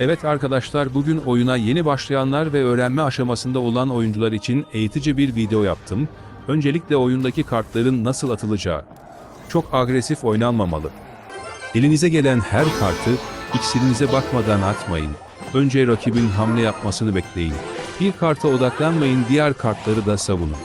Evet arkadaşlar bugün oyuna yeni başlayanlar ve öğrenme aşamasında olan oyuncular için eğitici bir video yaptım. Öncelikle oyundaki kartların nasıl atılacağı. Çok agresif oynanmamalı. Elinize gelen her kartı iksirinize bakmadan atmayın. Önce rakibin hamle yapmasını bekleyin. Bir karta odaklanmayın, diğer kartları da savunun.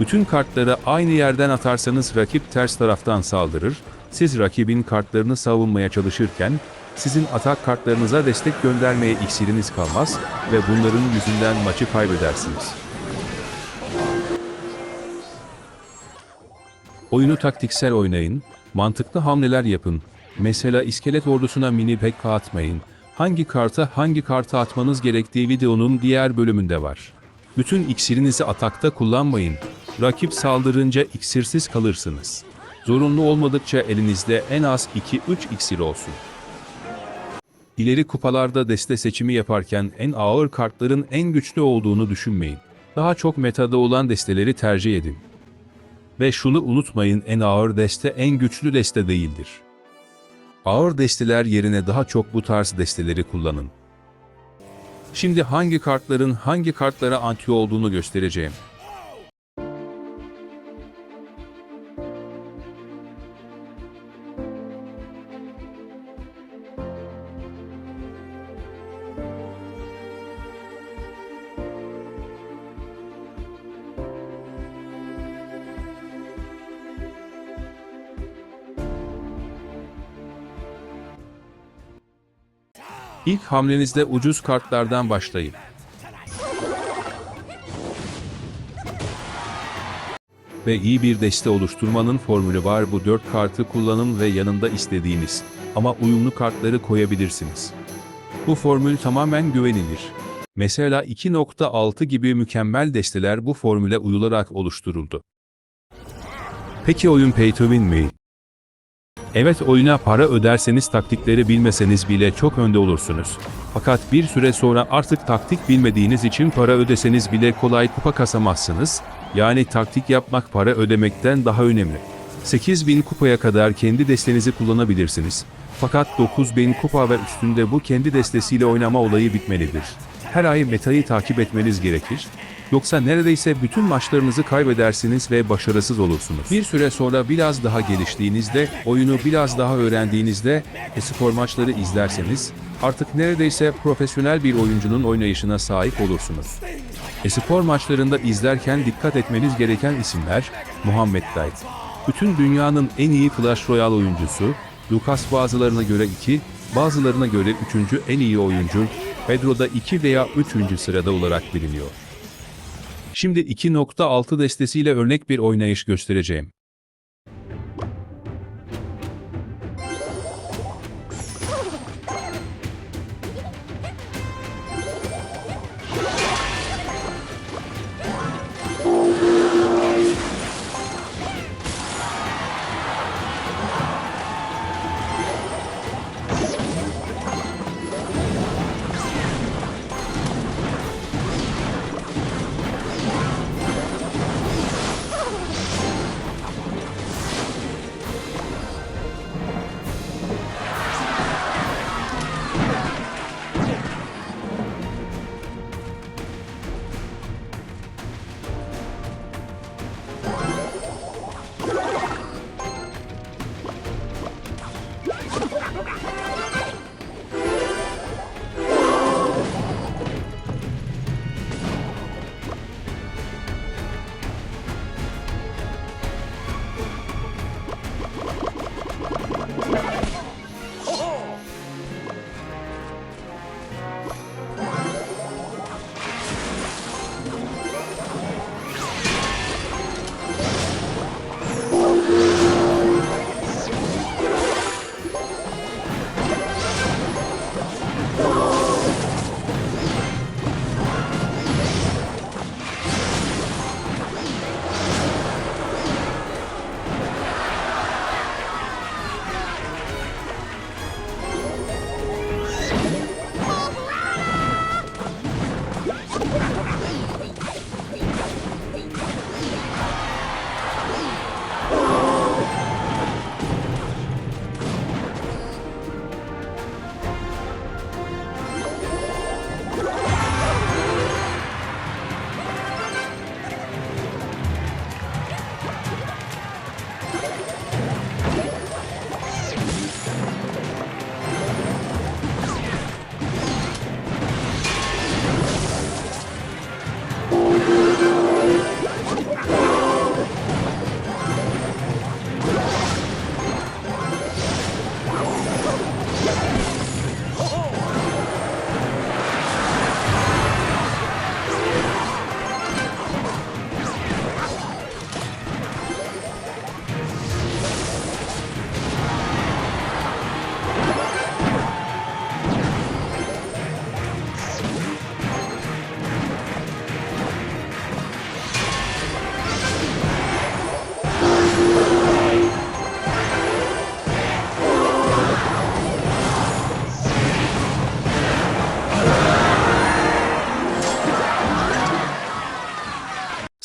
Bütün kartları aynı yerden atarsanız rakip ters taraftan saldırır. Siz rakibin kartlarını savunmaya çalışırken sizin atak kartlarınıza destek göndermeye iksiriniz kalmaz ve bunların yüzünden maçı kaybedersiniz. Oyunu taktiksel oynayın, mantıklı hamleler yapın. Mesela iskelet ordusuna mini pekka atmayın. Hangi karta hangi karta atmanız gerektiği videonun diğer bölümünde var. Bütün iksirinizi atakta kullanmayın. Rakip saldırınca iksirsiz kalırsınız. Zorunlu olmadıkça elinizde en az 2-3 iksir olsun. İleri kupalarda deste seçimi yaparken en ağır kartların en güçlü olduğunu düşünmeyin. Daha çok metada olan desteleri tercih edin. Ve şunu unutmayın en ağır deste en güçlü deste değildir. Ağır desteler yerine daha çok bu tarz desteleri kullanın. Şimdi hangi kartların hangi kartlara anti olduğunu göstereceğim. İlk hamlenizde ucuz kartlardan başlayın. Ve iyi bir deste oluşturmanın formülü var. Bu dört kartı kullanın ve yanında istediğiniz ama uyumlu kartları koyabilirsiniz. Bu formül tamamen güvenilir. Mesela 2.6 gibi mükemmel desteler bu formüle uyularak oluşturuldu. Peki oyun pay to win mi? Evet oyuna para öderseniz taktikleri bilmeseniz bile çok önde olursunuz. Fakat bir süre sonra artık taktik bilmediğiniz için para ödeseniz bile kolay kupa kasamazsınız. Yani taktik yapmak para ödemekten daha önemli. 8000 kupaya kadar kendi destenizi kullanabilirsiniz. Fakat 9000 kupa ve üstünde bu kendi destesiyle oynama olayı bitmelidir. Her ay metayı takip etmeniz gerekir. Yoksa neredeyse bütün maçlarınızı kaybedersiniz ve başarısız olursunuz. Bir süre sonra biraz daha geliştiğinizde, oyunu biraz daha öğrendiğinizde e-spor maçları izlerseniz artık neredeyse profesyonel bir oyuncunun oynayışına sahip olursunuz. E-spor maçlarında izlerken dikkat etmeniz gereken isimler Muhammed Dayt. Bütün dünyanın en iyi Clash Royale oyuncusu, Lucas bazılarına göre 2, bazılarına göre 3. en iyi oyuncu, Pedro'da 2 veya 3. sırada olarak biliniyor. Şimdi 2.6 destesiyle örnek bir oynayış göstereceğim.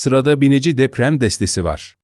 Sırada binici deprem destesi var.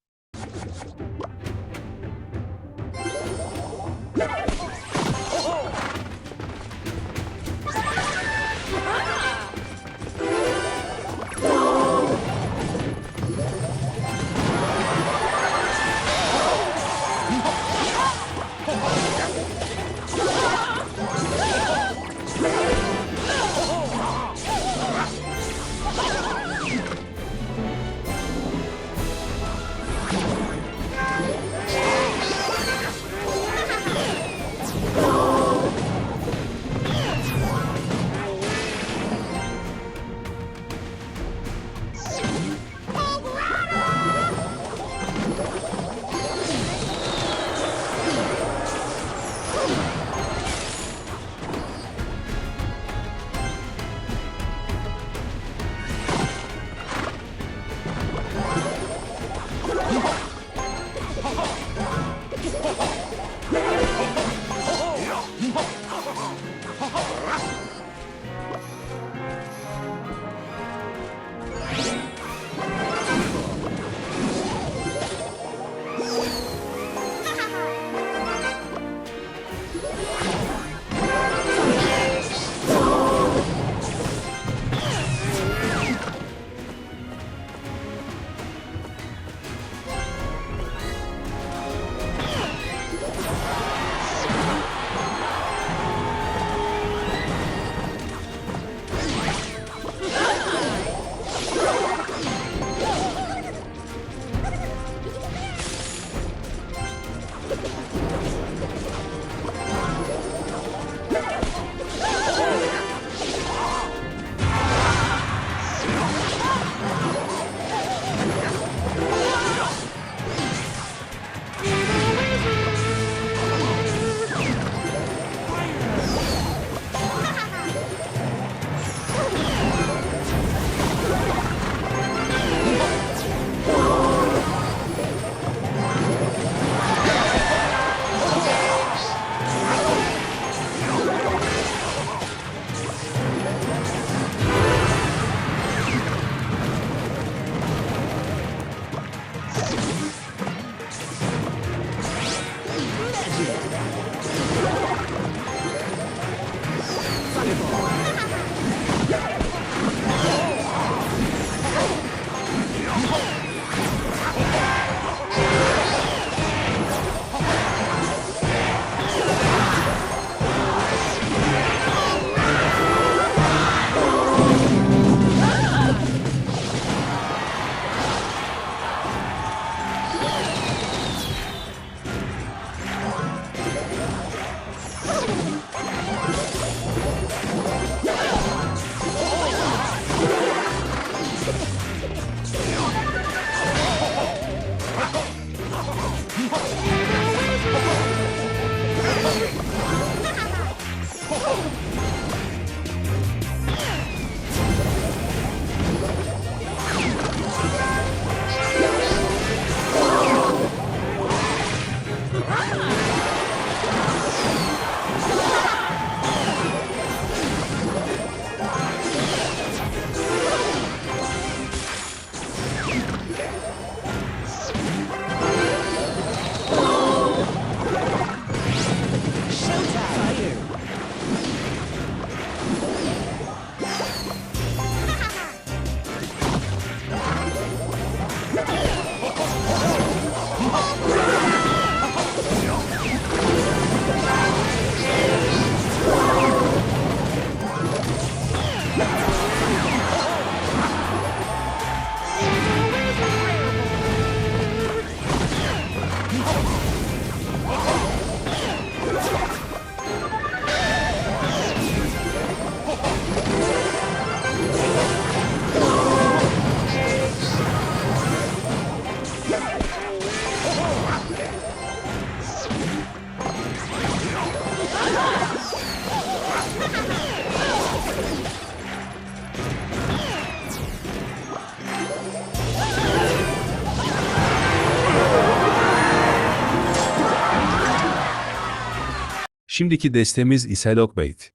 Şimdiki destemiz ise Lockbait.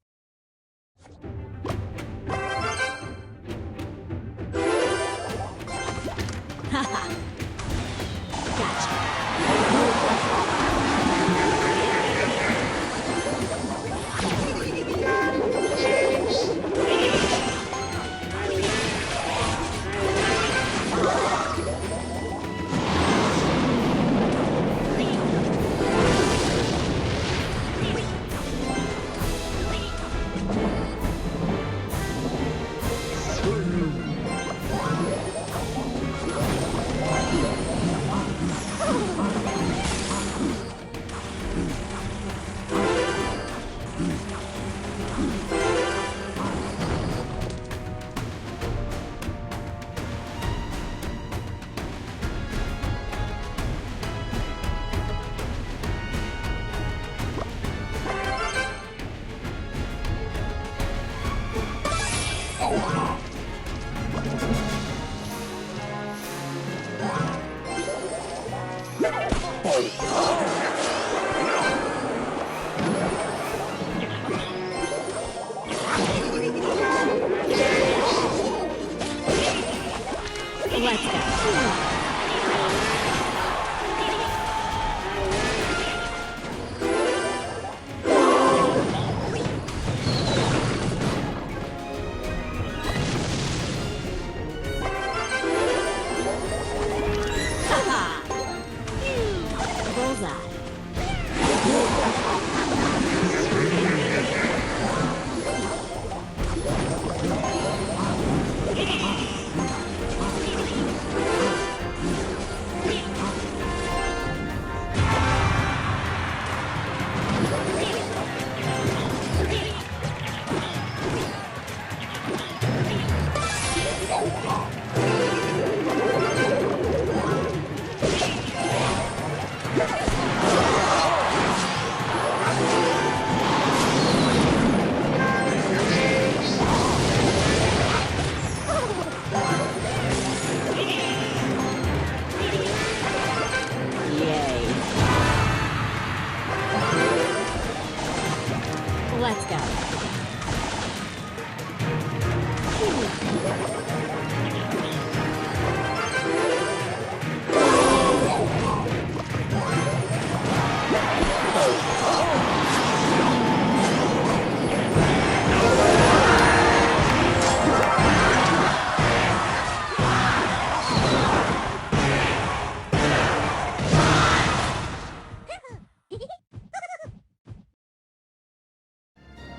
Let's go.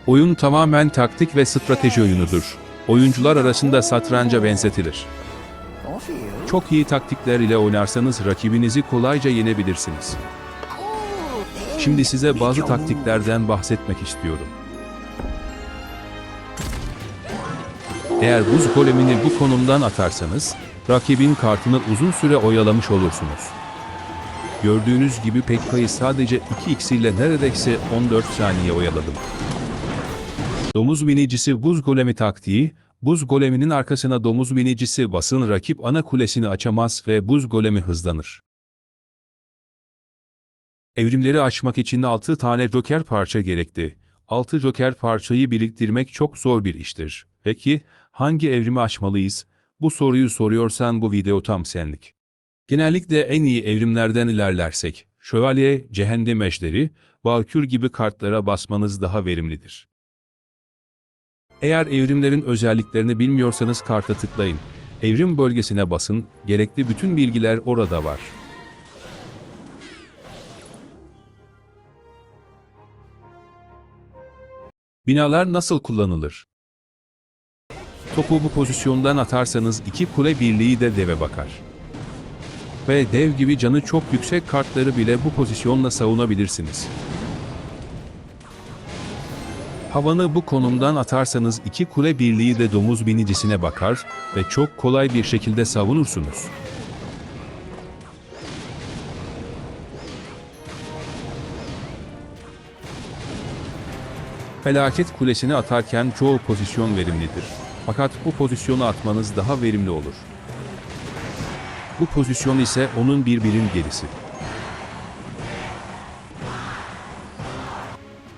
Oyun tamamen taktik ve strateji oyunudur. Oyuncular arasında satranca benzetilir. Çok iyi taktikler ile oynarsanız rakibinizi kolayca yenebilirsiniz. Şimdi size bazı taktiklerden bahsetmek istiyorum. Eğer buz golemini bu konumdan atarsanız, rakibin kartını uzun süre oyalamış olursunuz. Gördüğünüz gibi Pekka'yı sadece 2 iksirle neredeyse 14 saniye oyaladım. Domuz binicisi buz golemi taktiği, buz goleminin arkasına domuz binicisi basın rakip ana kulesini açamaz ve buz golemi hızlanır. Evrimleri açmak için 6 tane joker parça gerekti. 6 joker parçayı biriktirmek çok zor bir iştir. Peki, hangi evrimi açmalıyız? Bu soruyu soruyorsan bu video tam senlik. Genellikle en iyi evrimlerden ilerlersek, şövalye, cehennem ejderi, valkür gibi kartlara basmanız daha verimlidir. Eğer evrimlerin özelliklerini bilmiyorsanız karta tıklayın. Evrim bölgesine basın, gerekli bütün bilgiler orada var. Binalar nasıl kullanılır? Topu bu pozisyondan atarsanız iki kule birliği de deve bakar. Ve dev gibi canı çok yüksek kartları bile bu pozisyonla savunabilirsiniz. Havanı bu konumdan atarsanız iki kule birliği de domuz binicisine bakar ve çok kolay bir şekilde savunursunuz. Felaket kulesini atarken çoğu pozisyon verimlidir. Fakat bu pozisyonu atmanız daha verimli olur. Bu pozisyon ise onun bir gerisi.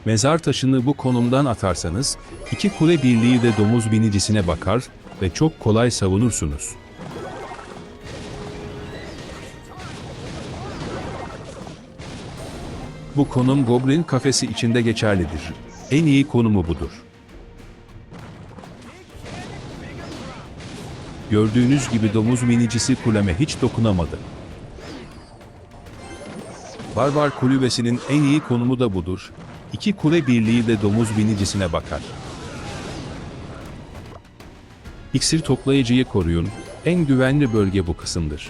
Mezar taşını bu konumdan atarsanız, iki kule birliği de domuz binicisine bakar ve çok kolay savunursunuz. Bu konum Goblin kafesi içinde geçerlidir. En iyi konumu budur. Gördüğünüz gibi domuz minicisi kuleme hiç dokunamadı. Barbar kulübesinin en iyi konumu da budur. İki kule birliği de domuz binicisine bakar. İksir toplayıcıyı koruyun. En güvenli bölge bu kısımdır.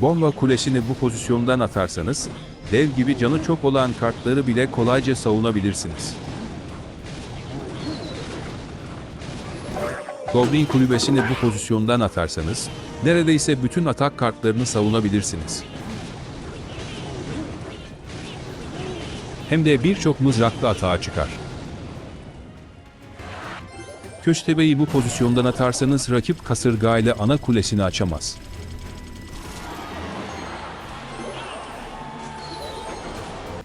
Bomba kulesini bu pozisyondan atarsanız, dev gibi canı çok olan kartları bile kolayca savunabilirsiniz. Goblin kulübesini bu pozisyondan atarsanız, neredeyse bütün atak kartlarını savunabilirsiniz. Hem de birçok mızraklı atağa çıkar. Köstebeği bu pozisyondan atarsanız rakip kasırga ile ana kulesini açamaz.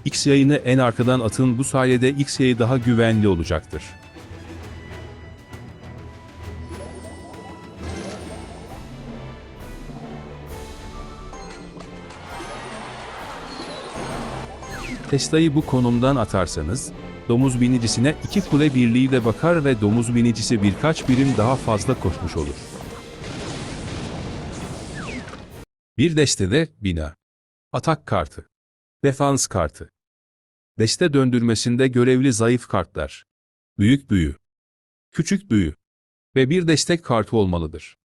X yayını en arkadan atın bu sayede X yayı daha güvenli olacaktır. Tesla'yı bu konumdan atarsanız, domuz binicisine iki kule birliğiyle bakar ve domuz binicisi birkaç birim daha fazla koşmuş olur. Bir destede bina. Atak kartı. Defans kartı. Deste döndürmesinde görevli zayıf kartlar. Büyük büyü. Küçük büyü. Ve bir destek kartı olmalıdır.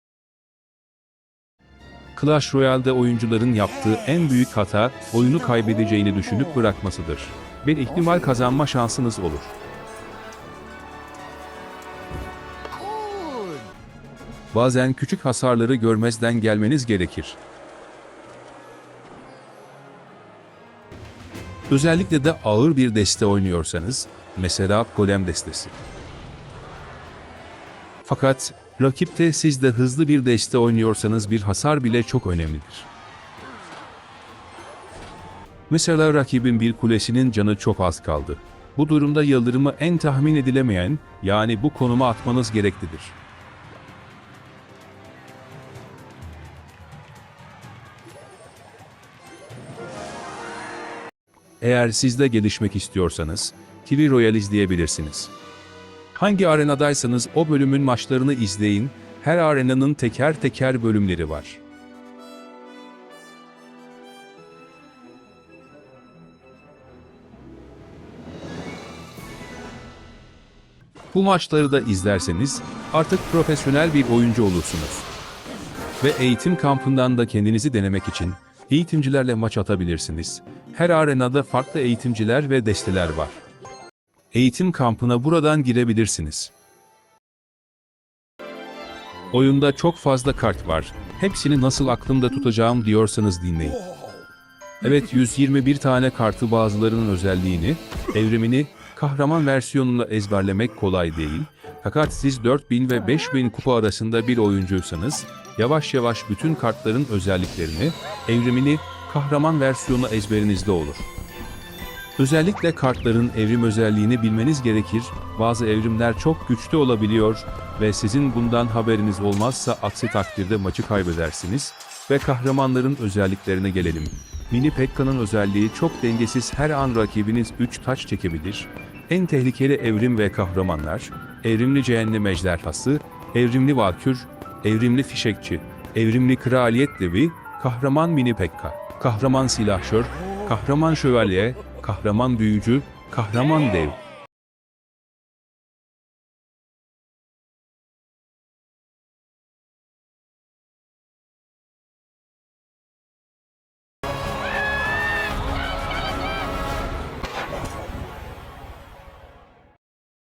Clash Royale'de oyuncuların yaptığı en büyük hata, oyunu kaybedeceğini düşünüp bırakmasıdır. Bir ihtimal kazanma şansınız olur. Bazen küçük hasarları görmezden gelmeniz gerekir. Özellikle de ağır bir deste oynuyorsanız, mesela golem destesi. Fakat rakipte siz de hızlı bir deste oynuyorsanız bir hasar bile çok önemlidir. Mesela rakibin bir kulesinin canı çok az kaldı. Bu durumda yıldırımı en tahmin edilemeyen, yani bu konuma atmanız gereklidir. Eğer siz de gelişmek istiyorsanız, TV Royal izleyebilirsiniz. Hangi arenadaysanız o bölümün maçlarını izleyin, her arenanın teker teker bölümleri var. Bu maçları da izlerseniz artık profesyonel bir oyuncu olursunuz. Ve eğitim kampından da kendinizi denemek için eğitimcilerle maç atabilirsiniz. Her arenada farklı eğitimciler ve desteler var. Eğitim kampına buradan girebilirsiniz. Oyunda çok fazla kart var. Hepsini nasıl aklımda tutacağım diyorsanız dinleyin. Evet 121 tane kartı bazılarının özelliğini, evrimini, kahraman versiyonunu ezberlemek kolay değil. Fakat siz 4000 ve 5000 kupa arasında bir oyuncuysanız, yavaş yavaş bütün kartların özelliklerini, evrimini, kahraman versiyonu ezberinizde olur. Özellikle kartların evrim özelliğini bilmeniz gerekir. Bazı evrimler çok güçlü olabiliyor ve sizin bundan haberiniz olmazsa aksi takdirde maçı kaybedersiniz. Ve kahramanların özelliklerine gelelim. Mini Pekka'nın özelliği çok dengesiz her an rakibiniz 3 taç çekebilir. En tehlikeli evrim ve kahramanlar, evrimli cehennem ejderhası, evrimli valkür, evrimli fişekçi, evrimli kraliyet devi, kahraman Mini Pekka, kahraman silahşör, kahraman şövalye, kahraman büyücü, kahraman dev,